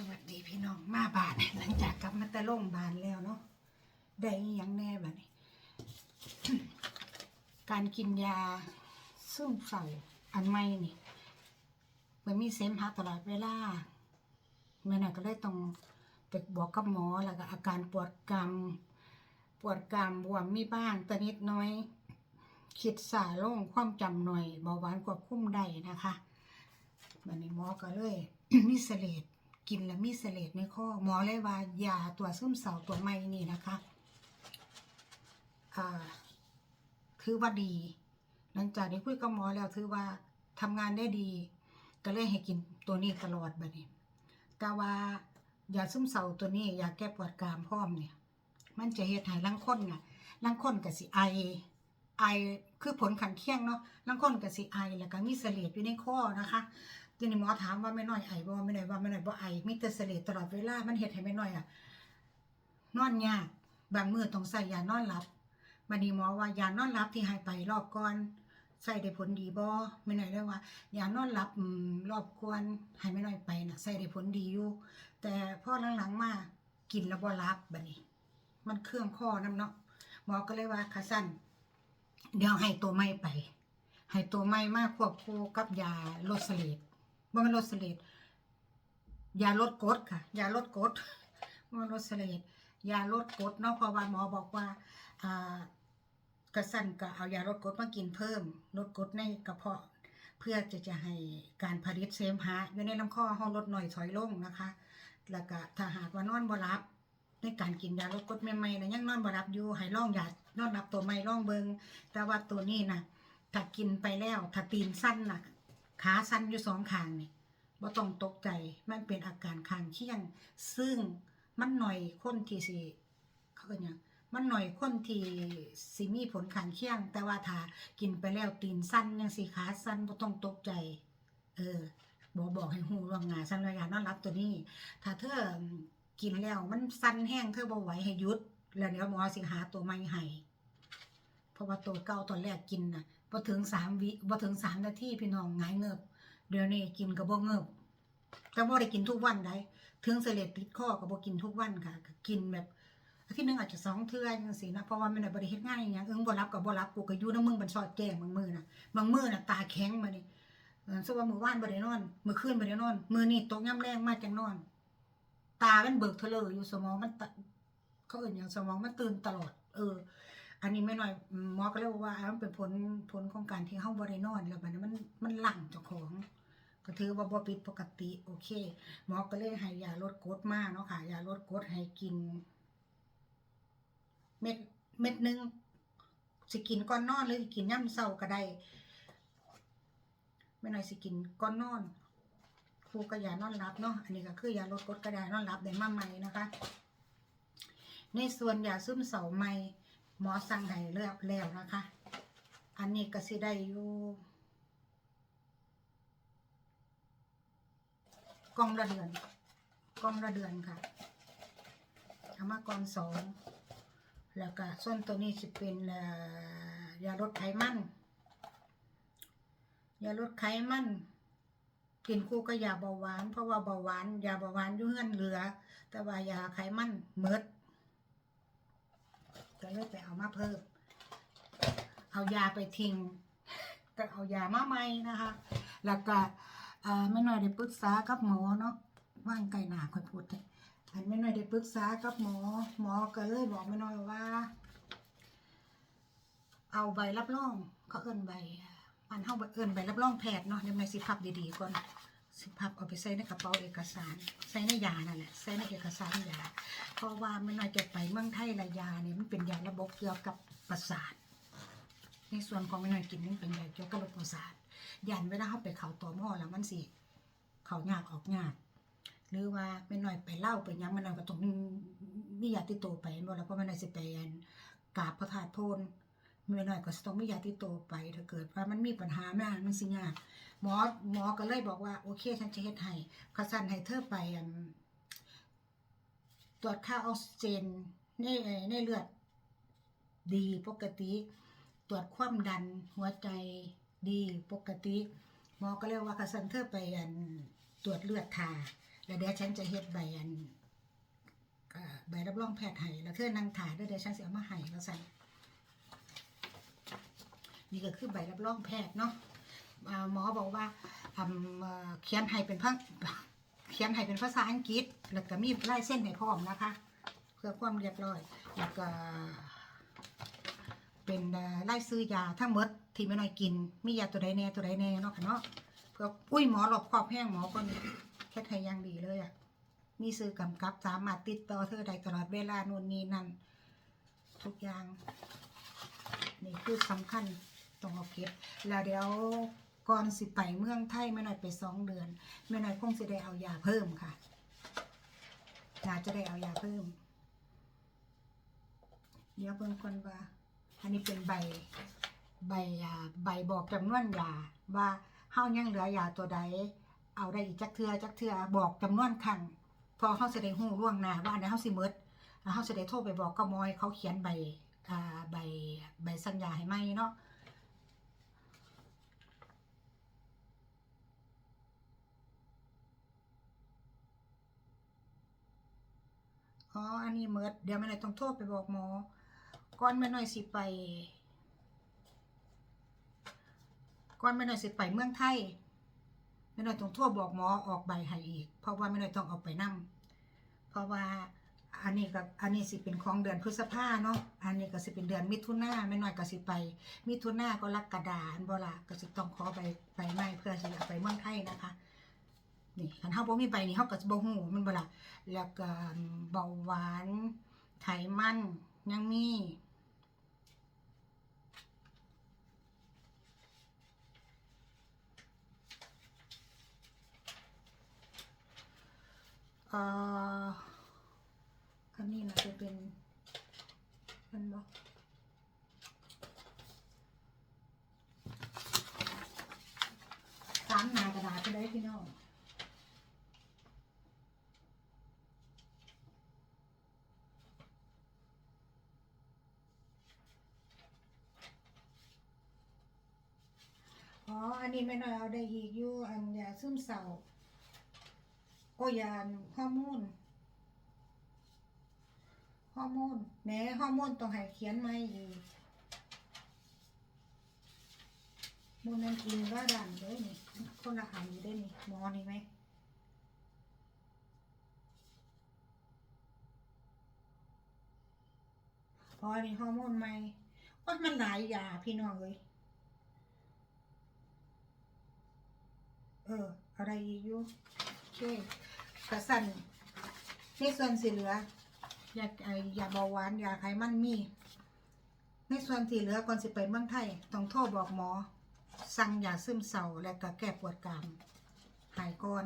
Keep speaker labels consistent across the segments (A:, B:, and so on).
A: สวัสดีพี่น้องมาบานหลังจากกลับมาแต่โรงพยาบาลแล้วเนาะได้อิหยังแน่แบบนี้ การกินยาซึมเศร้าอันใหม่นี่มันมีเสมหะตลอดเวลาแม่น่ะก็เลยต้องไปบอกกับหมอแล้วก็อาการปวดกรามปวดกรามบวมมีบ้างแต่นิดน้อยคิดสาลงความจำหน่อยเบาหวานควบคุมได้นะคะวันนี้หมอก็เลยมีเสลด กินแล้วมีเสลดในข้อหมอเลยว่ายาตัวซึมเศร้าตัวใหม่นี่นะคะอ่าถือว่าดี หลังจากที่คุยกับหมอแล้วถือว่าทำงานได้ดี ก็เลยให้กินตัวนี้ตลอดแบบนี้แต่ว่ายาซึมเศร้าตัวนี้ยาแก้ปวดกรามพร้อมเนี่ย มันจะเฮ็ดให้ลังคนน่ะลังค้นก็สิไอไอคือผลขันเคียงเนาะลังค้นก็สิไอแล้วก็มีเสลดอยู่ในคอนะคะ ทีนี้หมอถามว่าไม่น้อยไอบ่ไม่น้อยว่าไม่น้อยบ่ไอมีแต่เสลดตลอดเวลามันเฮ็ดให้ไม่น้อยอะนอนยากบางมือต้องใส่ยานอนหลับบัดนี้หมอว่ายานอนหลับที่ให้ไปรอบก่อนใส่ได้ผลดีบ่ไม่น้อยเลยว่ายานอนหลับรอบก่อนให้ไม่น้อยไปน่ะใส่ได้ผลดีอยู่แต่พอหลังๆมากินแล้วบ่หลับบัดนี้ มันเครื่องข้อน้ำเนาะหมอก็เลยว่าขาสั้นเดี๋ยวให้ตัวไม่ไป ให้ตัวไม่มาควบคู่กับยาลดเสลด บ่มันลดเสลดยาลดกรดค่ะยาลดกรดบ่มันลดเสลดยาลดกรดเนาะเพราะว่าหมอบอกว่าอ่ากระสั้นก็เอายาลดกรดมากินเพิ่มลดกรดในกระเพาะ เพื่อจะจะให้การผลิตเสมหะอยู่ในลำคอห้องลดหน่อยถอยลงนะคะ แล้วก็ถ้าหากว่านอนบ่หลับในการกินยาลดกรดใหม่ๆนะยังนอนบ่หลับอยู่ให้ลองยานอนหลับตัวใหม่ลองเบิงแต่ว่าตัวนี้นะถ้ากินไปแล้วถ้าตีนสั้นน่ะ ขาสั้นอยู่สองข้างนี่บ่ต้องตกใจมันเป็นอาการข้างเคียง ซึ่งมันหน่อยคนที่สิเขาเอิ้นหยังมันหน่อยคนที่สิมีผลข้างเคียง แต่ว่าถ้ากินไปแล้วตีนสั้นจังซี่ขาสั้นบ่ต้องตกใจ เออบอกบอกให้ฮู้ล่วงหน้าสั้นระยะนอนหลับตัวนี้ ถ้าเธอกินแล้วมันสั่นแห้งเธอบ่ไหวให้หยุด แล้วเดี๋ยวหมอสิหาตัวใหม่ให้เพราะว่าตัวเก่าตอนแรกกินน่ะ บ่ถึงสามวิบ่ถึงสามนาทีพี่น้องหงายเงิบ เดี๋ยวนี้กินก็บ่เงิบ แต่บ่ได้กินทุกวันได้ถึงเสลดติดคอก็บ่กินทุกวันค่ะ กินแบบอาทิตย์หนึงอาจจะสองเทื่อจังซี่นะเพราะว่ามันได้บ่ได้เฮ็ดงานอหยังเอิงบ่รับก็บ่รับกูก็อยู่นำมึงบันสอดแจ้งบางมื้อน่ะบางมื้อน่ะตาแข็งมานี่เออสมมุติว่ามื้อวานบ่ได้นอนมื้อคืนบ่ได้นอนมื้อนี้ตกยามแรงมาจังนอน ตามันเบิกเทะเลออยู่สมองมันตะเขาเอื่นอย่างสมองมันตื่นตลอด เออ อันนี้ไม่น้อยหมอก็เลยบอกว่ามันเป็นผลผลของการที่เฮาบ่ได้นอนแล้วบัดนี้มันมันหลังเจ้าของ ก็ถือว่าบ่ผิดปกติ โอเค หมอก็เลยให้ยาลดกรดมากเนาะค่ะยาลดกรดให้กิน เม็ดเม็ดหนึงสิกินก่อนนอนหรือสิกินย่ำเช้าก็ได้ไม่น้อยสิกินก่อนนอนครูก็ยานอนหลับเนาะอันนี้ก็คือยาลดกรดกระดานอนหลับได้มาใหม่นะคะ ในส่วนยาซึมเศร้าใหม่ หมอสั่งให้เลือกแล้วนะคะ อันนี้ก็สิได้อยู่กล่องละเดือนกล่องละเดือนค่ะเอามากองสองแล้วก็ส่วนตัวนี้สิเป็นยาลดไขมันยาลดไขมันกินคู่กับยาเบาหวาน เพราะว่าเบาหวานยาเบาหวานอยู่เฮือนเหลือ แต่ว่ายาไขมันเมด ก็เลยไปเอามาเพิ่ม เอายาไปทิ้งก็เอายามาใหม่นะคะ แล้วก็ไม่น้อยได้ปรึกษากับหมอเนาะว่างไกลหนาค่อยพูดเถอะอันไม่น้อยได้ปรึกษากับหมอ หมอก็เลยบอกไม่น้อยว่า เอาใบรับรองเขาเอิ้นใบอ่าอันเฮาเอิ้นใบรับรองแพทย์เนาะเดี๋ยวแม่สิพับดีๆก่อน สิพับเอาไปใส่ในกระเป๋าเอกสาร ใส่ในยานั่นแหละใส่ในเอกสารยา เพราะว่าไม่น้อยจะไปเมืองไทยละยาเนี่ยมันเป็นยาระบบเกี่ยวกับประสาท ในส่วนของไม่น้อยกินมันเป็นยาเกี่ยวกับระบบประสาทยันเวลาเฮาไปเข้าต่อหม้อแล้วมันสิเข้ายากออกยาก หรือว่าไม่น้อยไปเล่าไปยังมันน้อยก็ต้องมียาติดตัวไปบ่แล้วเพราะมันน้อยสิไปนกราบพระธาตุโพน เมื่อน่อยก็สต้องมียาที่โตไป ถ้าเกิดว่ามันมีปัญหามากมันสิยากหมอหมอก็เลยบอกว่าโอเคฉันจะเฮ็ดให้เขาสั่นให้เธอไปอันตรวจค่าออกซิเจนในในเลือดดีปกติ ตรวจความดันหัวใจดีปกติหมอก็เลยว่าเขาสั่นเธอไปอันตรวจเลือดทาแล้วเดี๋ยวฉันจะเฮ็ดใบอันใบรับรองแพทย์ให้แล้วเธอนั่งถ่ายเด้อเดี๋ยวฉันเสิเอามาให้แล้วสั่น นี่ก็คือใบรับรองแพทย์เนาะอ่าหมอบอกว่าเขียนให้เป็นภาเขียนให้เป็นภาษาอังกฤษ แล้วก็มีลายเส้นให้พร้อมนะคะ เพื่อความเรียบร้อย แล้วก็ เป็นเอ่อไล่ซื้อยาทั้งหมดที่ไม่น้อยกิน มียาตัวใดแน่ตัวใดแน่เนาะค่ะเนาะเพื่ออุ้ยหมอหลบคอบแห้งหมอคนแค่ไทยยังดีเลยอะมีซื้อกำกับสามารถติดต่อเธอได้ตลอดเวลานู่นนี่นั่นทุกอย่าง นี่คือสำคัญ ต้องเอาเก็บแล้วเดี๋ยวก่อนสิไปเมืองไทยไม่น้อยไปสองเดือนไม่น้อยคงสิได้เอายาเพิ่มค่ะน่าจะได้เอายาเพิ่ม เดี๋ยวเพิ่งคนว่า อันนี้เป็นใบใบยาใบบอกจำนวนยาว่าเฮายังเหลือยาตัวใด เอาได้อีกจักเทือจักเทือบอกจำนวนครั้งพอเฮาสิได้ฮู้ล่วงหน้าว่าอันใดเฮาสิหมดแล้วเฮาสิได้โทรไปบอกกมอยเขาเขียนใบใบใบสัญญาให้ใหมเนาะ อ๋อ อันนี้หมดเดี๋ยวแม่หน่อยต้องโทรไปบอกหมอ ก่อนแม่หน้อยสิไป ก่อนแม่หน้อยสิไปเมืองไทยแม่หน้อยต้องโทรบอกหมอออกใบให้อีก เพราะว่าแม่หน้อยต้องเอาไปนํเพราะว่าอันนี้ก็อันนี้สิเป็นของเดือนพฤษภาเนาะ อันนี้ก็สิเป็นเดือนมิถุนาแม่น้อยก็สิไป มิถุนาก็รักกระดานบ่ละก็สิต้องขอใบใบไม้เพื่อสิเอาไปเมืองไทยนะคะ นี่คันเฮาบ่มีใบนี่เฮาก็สิบ่ฮู้มันบ่ล่ะแล้วก็เบาหวานไขมันยังมีเอ่ออันนี้นะจะเป็นมันบอกสามหนากระดาษก็ได้พี่น้อง อันนี้ไม่น้อยเอาได้อีกอยู่อันยาซึมเศร้าโอยาฮอร์โมนฮอร์โมนแหน่ฮอร์โมนต้องให้เขียนมาอีกโมนันอินว่าดันด้อนี่คนละอันอยู่ได้นี่หมอนี่ไหมพอนี่ฮอร์โมนใหม่ว่ามันหลายยาพี่น้องเลย เออ อะไรอีกอยู่โอเคกระสันในส่วนสีเหลือยาไอยาเบาหวานยาไขมันมี ในส่วนที่เหลือก่อนสิไปเมืองไทย ต้องโทรบอกหมอ สั่งยาซึมเศร้าและก็แก้ปวดกรามหายก่อน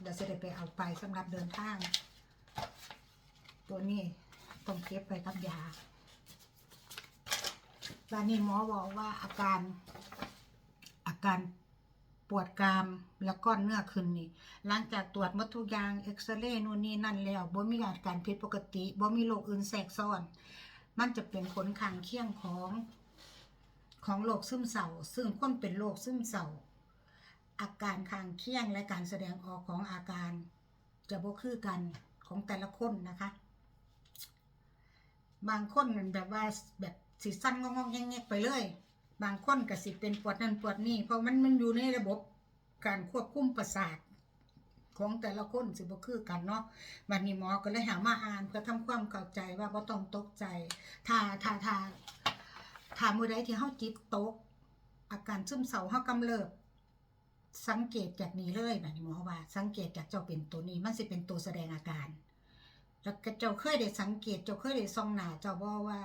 A: เดี๋ยวจะได้ไปเอาไปสำหรับเดินทาง ตัวนี้ต้องเก็บไปกับยาตอนนี้หมอบอกว่าอาการอาการ ปวดกรามแล้วก้อนเนื้อขึ้นนี่ หลังจากตรวจมดทุกอย่างเอ็กซเรย์นู่นนี่นั่นแล้วบ่มีอาการผิดปกติบ่มีโรคอื่นแทรกซ้อน มันจะเป็นผลข้างเคียงของของโรคซึมเศร้า ซึ่งคนเป็นโรคซึมเศร้าอาการข้างเคียงและการแสดงออกของอาการ จะบ่คือกันของแต่ละคนนะคะ บางคนมันแบบว่าแบบสิสั้นงองแงกๆไปเลย บางคนก็สิเป็นปวดนั่นปวดนี่เพราะมันมันอยู่ในระบบการควบคุมประสาทของแต่ละคนสิบ่คือกันเนาะบัดนี้หมอก็เลยหามาอ่านเพื่อทำความเข้าใจว่าบ่ต้องตกใจถ้าถ้าถ้าถ้ามื้อใดที่เฮาจิตตก อาการซึมเศร้าเฮากำเริบสังเกตจากนี้เลยบัดนี้หมอว่า สังเกตจากเจ้าเป็นตัวนี้ มันสิเป็นตัวแสดงอาการ แล้วก็เจ้าเคยได้สังเกต เจ้าเคยได้ส่องหน้าเจ้าบ่ว่า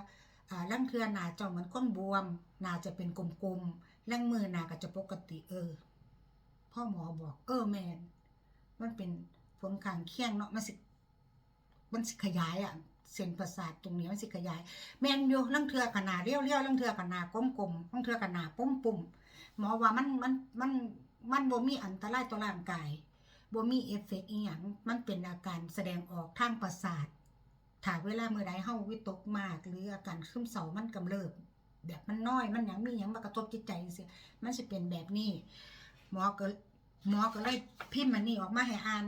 A: อ่าลังเทือหน้าเจ้าเหมือนก้นบวมนาจะเป็นกลมๆลังมือนาก็จะปกติเออ พ่อหมอบอกเออแมนมันเป็นผลข้างเคียงเนาะมันสิมันสิขยายอะเส้นประสาทตรงนี้มันสิขยาย แมนอยู่ลังเทือกันหนาเรียวเรียวลังเทือกันหนากลมๆลังเทือกันหนาปุ่มปุ่มๆหมอว่ามันมันมันมันบ่มีอันตรายต่อร่างกายบ่มีเอฟเฟกต์อีหยังมันเป็นอาการแสดงออกทางประสาทถ้าเวลาเมื่อใดเฮาวิตกมาก หรืออาการซึมเศร้ามันกำเริบ แบบมันน้อยมันยังมีหยังมากระทบจิตใจจังซี่มันสิเป็นแบบนี้ หมอก็หมอก็เลยพิมพ์มันนี่ออกมาให้อ่าน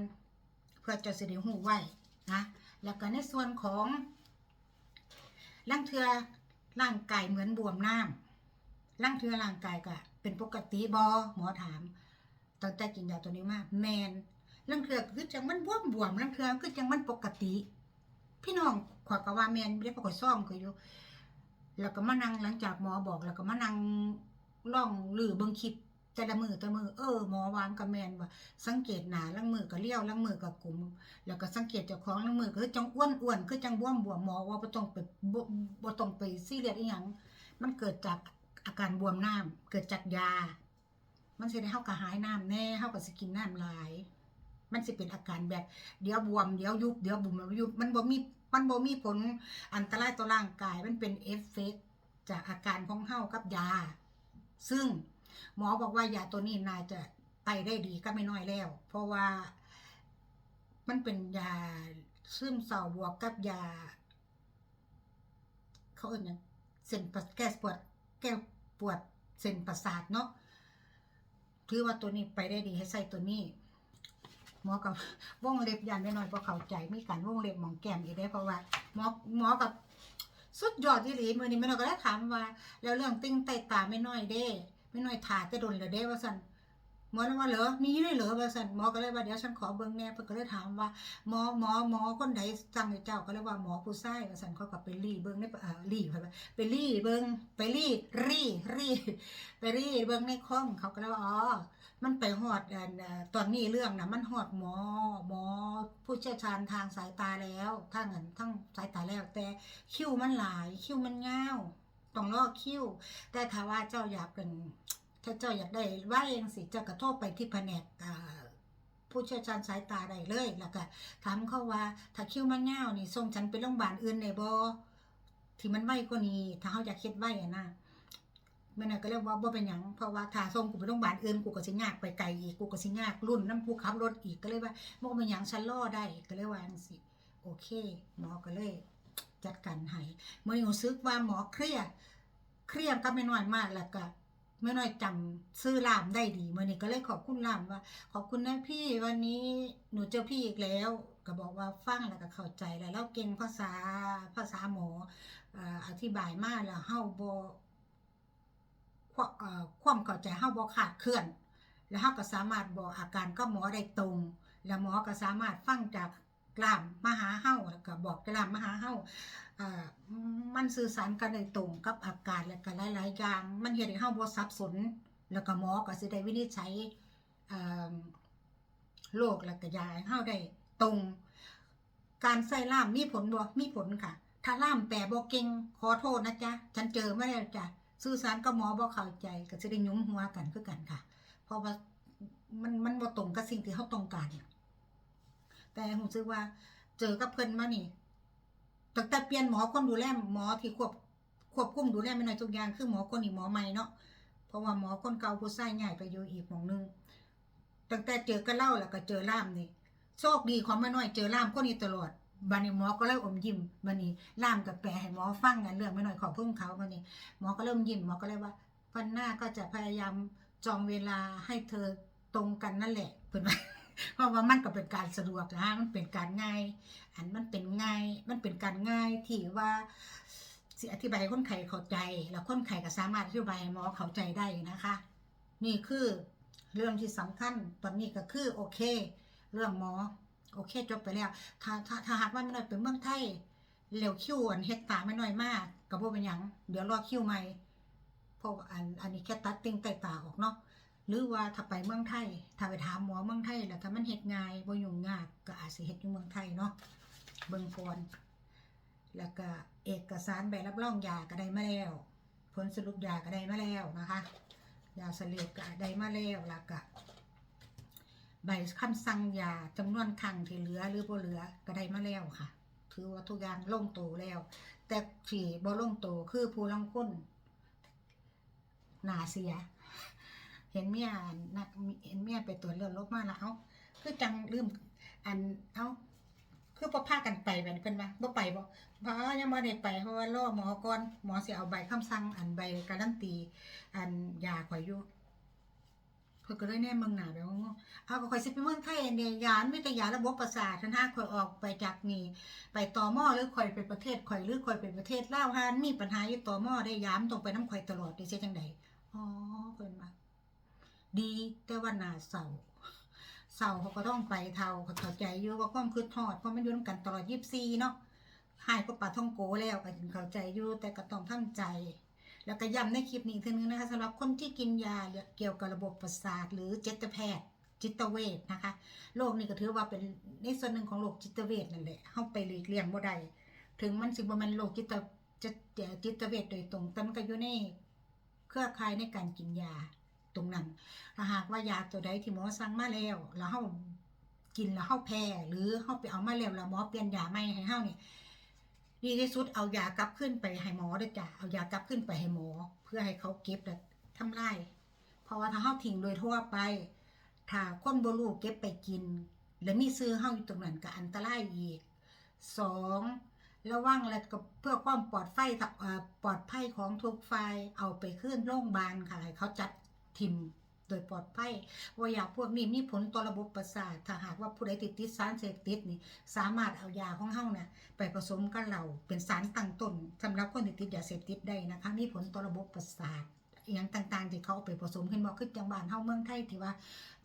A: เพื่อจะสิได้ฮู้ไว้นะแล้วก็ในส่วนของร่างเทือร่างกายเหมือนบวมน้ำร่างเทือร่างกายก็เป็นปกติบอหมอถามตั้งแต่กินยาตัวนี้มาแมนร่างเทือคือจังมันบวมบวมร่างเทือคือจังมันปกติ พี่น้องขอยก็ว่าแมนไม่ได้ปกอบซ่อมคืออยู่ แล้วก็มานั่งหลังจากหมอบอกแล้วก็มานั่งล่องหรือเบิ่งคลิปแต่ละมือแต่มือเออหมอวามกับแมนว่าสังเกตหนาลังมือก็เลี้ยวลังมือก็กลุ่มแล้วก็สังเกตเจ้าของลังมือคือจังอ้วนอ้วนคือจังบวมบวมหมอว่าบ่ต้องไปบ่ต้องไปซีเรียสอีหยังมันเกิดจากอาการบวมน้ำเกิดจากยา มันสิได้เฮาก็หายน้ำแน่เฮาก็สิกินน้ำหลาย มันสิเป็นอาการแบบเดี๋ยวบวมเดี๋ยวยุบเดี๋ยวบุ๋มเดี๋ยวยุบมันบ่มี มันบ่มีผลอันตรายต่อร่างกายมันเป็นเอฟเฟกต์จากอาการของเฮากับยา ซึ่งหมอบอกว่ายาตัวนี้น่าจะไปได้ดีก็ไม่น้อยแล้ว เพราะว่ามันเป็นยาซึมเศร้าบวกกับยา เขาเอ่ยนะเส้นประแก้ปวดแก้ปวดเส้นประสาทเนาะถือว่าตัวนี้ไปได้ดีให้ใส่ตัวนี้ หมอกับวงเล็บยันได้หน่อยเพราะเข้าใจมีการวงเล็บหมองแก้มอีกได้เพราะว่าหมอหมอกับสุดยอดที่หลีมือนี้แม่น้อยก็ได้ถามว่า แล้วเรื่องติ้งไตตาไม่น้อยเด้ไม่น้อยถาแต่โดนแล้วเด้ว่าสันหมอเลยว่าเหรอมีได้เหรอว่าสันหมอก็เลยว่าเดี๋ยวฉันขอเบิ่งแน่เพิ่นก็เลยถามว่าหมอหมอหมอคนใดสั่งให้เจ้าก็เลยว่าหมอผู้ชายว่าสันเขาก็ไปรีเบิ่งในเอ่อรีไปไปรีเบิ่งไปรีรีรีไปรีเบิ่งในคอมเขาก็เลยว่าอ๋อ มันไปหอดตอนนี้เรื่องนะมันหอดหมอหมอผู้เชี่ยวชาญทางสายตาแล้วทางอันทั้งสายตาแล้ว แต่คิ้วมันหลายคิ้วมันยาต้องลอกคิ้ว แต่ถ้าว่าเจ้าอยากเป็นถ้าเจ้าอยากได้ว่าเองสิเจ้าก็โทรไปที่แผนกผู้เชี่ยวชาญสายตาได้เลยแล้วก็ถามเขาว่า ถ้าคิ้วมันยานี่ส่งฉันไปโรงพยาบาลอื่นได้บ่ที่มันไหวกว่านี้ถ้าเขาอยากเฮ็ดไหวอะนะ แม่น่ะก็เลยกว่าบ่เป็นหยังเพราะว่าถ้าส่งกูไปโรงพยาบาลอื่นกูก็สิยากไปไกลอีกกูก็สิยากรุ่นน้ำผู้ขับรถอีกก็เลยว่าบ่เป็นหยังฉันรอได้ก็เลยว่าจังซี่โอเค หมอก็เลย จัดการให้มื้อนี้รู้สึกว่าหมอเครียดเครียดกับแม่น้อยมากแล้วก็แม่น้อยจำชื่อลามได้ดีเมื้อนี้ก็เลยขอบคุณลามว่า ขอบคุณนะพี่วันนี้หนูเจอพี่อีกแล้ว ก็บอกว่าฟังแล้วก็เข้าใจแล้วเราเก่งภาษาภาษาหมออธิบายมากแล้วเฮาบ่ ความเข้าใจเฮาบ่ขาดเคลื่อน แล้วเฮาก็สามารถบอกอาการกับหมอได้ตรง แล้วหมอก็สามารถฟังจากกล้ามมหาเฮาแล้วก็บอกกล้ามมหาเฮาเอ่อมันสื่อสารกันได้ตรงกับอาการและก็หลายๆอย่าง มันเฮ็ดให้เฮาบ่สับสน แล้วก็หมอก็สิได้วินิจฉัยเอ่อโรคและก็ยาให้เฮาได้ตรง การใส่ล่ามมีผลบ่มีผลค่ะ ถ้าล่ามแปลบ่เก่งขอโทษนะจ๊ะ ฉันเจอมาแล้วจ้ะ สื่อสารกับหมอบ่เข้าใจก็สิได้ยุมหัวกันคือกันค่ะ เพราะว่ามันมันบ่ตรงกับสิ่งที่เฮาต้องการแต่ผมรู้สึกว่า เจอกับเพิ่นมานี่ตั้งแต่เปลี่ยนหมอคนดูแลหมอที่ควบควบคุมดูแลไม่น้อยทุกอย่างคือหมอคนนี้หมอใหม่เนาะเพราะว่าหมอคนเก่าผู้ชายใหญ่ไปอยู่อีกหม่องหนึงตั้งแต่เจอกับเล่าแล้วก็เจอล่ามนี่โชคดีของแม่น้อยเจอล่ามคนนี้ตลอด บัดนี้หมอก็เลยอมยิ้มบัดนี้ล่ามก็แปลให้หมอฟังกันเรื่องแม่น้อยขอพึ่งเขาบัดนี้ หมอก็เริ่มยิ้มหมอก็เลยว่าวันหน้าก็จะพยายามจองเวลาให้เธอตรงกันนั่นแหละเพิ่นว่าเพราะว่ามันก็เป็นการสะดวกนะฮะมันเป็นการง่าย อันมันเป็นง่าย มันเป็นการง่ายที่ว่าสิอธิบายให้คนไข้เข้าใจ แล้วคนไข้ก็สามารถอธิบายให้หมอเข้าใจได้นะคะ นี่คือเรื่องที่สำคัญตอนนี้ก็คือโอเค เรื่องหมอ โอเคจบไปแล้วถ้าถ้าถ้าหากว่าไม่น้อยเป็นเมืองไทยเร็วคิวอันเฮ็ดตาไม่น้อยมากกับบ่เป็นหยังเดี๋ยวรอคิวใหม่เพราะว่าอันอันนี้แค่ตัดติ่งไตตาออกเนาะหรือว่าถ้าไปเมืองไทย ถ้าไปถามหมอเมืองไทยแล้วถ้ามันเฮ็ดง่ายบ่ยุ่งยากก็อาจสิเฮ็ดอยู่เมืองไทยเนาะเบิ่งก่อนแล้วก็เอกสารใบรับรองยาก็ได้มาแล้ว ผลสรุปยาก็ได้มาแล้วนะคะยาเสลดก็ได้มาแล้วแล้วก็ ใบคำสั่งยาจำนวนครั้งที่เหลือหรือบ่เหลือก็ได้มาแล้วค่ะ ถือว่าทุกอย่างลงตัวแล้ว แต่ที่บ่ลงตัวคือผู้ลังคนหนาเสีย เห็นเมียนักเห็นเมียไปตรวจเลือดลบมาแล้วเอาคือจังลืมอันเอ้าคือบ่พากันไปแม่นเพิ่นว่าบ่ไปบ่บ่ยังบ่ได้ไปเพราะว่ารอหมอก่อนหมอสิเอาใบคำสั่งอันใบการันตี อันยาข่อยอยู่ พิ่นก็เลยแน่เมืองหนาแบบว่าเอาก็ข่อยสิไปเมืองไทยเนี่ยยานมีแต่ยาระบบประสาทท่านห้าข่อยออกไปจากนี่ไปต่อมอหรือข่อยไปประเทศข่อยหรือข่อยไปประเทศล่าวหานมีปัญหาอยู่ต่อมอได้ยามต้องไปน้ำข่อยตลอดดิเสียจังไดอ๋อเพิ่นว่าดีแต่ว่าหนาเศร้าเศร้าเขาก็ต้องไปเท่าเขาเข้าใจอยู่ว่าความคือทอดเพราะมันอยู่นำกันตลอด24เนาะหายก็ปลาท่องโกแล้วก็เข้าใจอยู่แต่ก็ต้องทำใจ แล้วก็ย้ำในคลิปนี้อีกทีนึงนะคะสำหรับคนที่กินยาเกี่ยวกับระบบประสาท หรือจิตแพทย์จิตเวชนะคะโรคนี้ก็ถือว่าเป็นในส่วนหนึ่งของโรคจิตเวชนั่นแหละเข้าไปหลีกเลี่ยงบ่ได้ถึงมันสิบ่แม่นโรคจิตจิตจิตเวชโดยตรงแต่มันก็อยู่ในเครือข่ายในการกินยาตรงนั้นถ้าหากว่ายาตัวใดที่หมอสั่งมาแล้ว แล้วเฮากินแล้วเฮาแพ้หรือเฮาไปเอามาแล้วแล้วหมอเปลี่ยนยาใหม่ให้เฮาเนี่ย ดีที่สุดเอายากลับขึ้นไปให้หมอด้อจ้ะเอายากลับขึ้นไปให้หมอ เพื่อให้เขาเก็บและทำลายเพราะว่าถ้าเฮาทิ้งโดยทั่วไปถ้าคนบ่รู้เก็บไปกิน แล้วมีซื้อเฮาอยู่ตรงนั้นก็อันตรายอีกสองระวังและก็เพื่อความปลอดภัยปลอดภัยของทุกฝ่ายเอาไปขึ้นโรงพยาบาลค่ะให้เขาจัดทิม โดยปลอดภัยว่ายาพวกนี้มีผลต่อระบบประสาท ถ้าหากว่าผู้ใดติดติดสารเสพติดนี่สามารถเอายาของเฮาน่ะไปผสมกับเราเป็นสารตั้งต้นสำหรับคนที่ติดยาเสพติดได้นะคะมีผลต่อระบบประสาทอย่างต่างๆ ที่เขาเอาไปผสมขึ้นมาคือจังบานเฮาเมืองไทยที่ว่า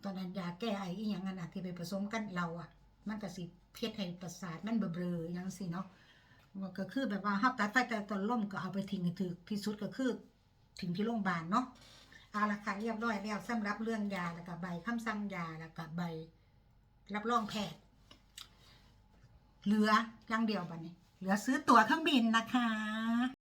A: ตอนนั้นยาแก้ไออีหยังนั่นน่ะที่ไปผสมกันเราอะ มันก็สิเพี้ยนให้ประสาทมันเบลอๆอหยังสิเนาะมันก็คือแบบว่าเฮาตัดไฟแต่ตอนล่มก็เอาไปทิ้งให้ถึกที่สุดก็คือทิ้งที่โรงพยาบาลเนาะ เอาละค่ะเรียบร้อยแล้วสำหรับเรื่องยาแล้วก็ใบคำสั่งยาแล้วก็ใบ รับรองแพทย์เหลืออย่างเดียวบัดนี้ เหลือซื้อตั๋วเครื่องบินนะคะ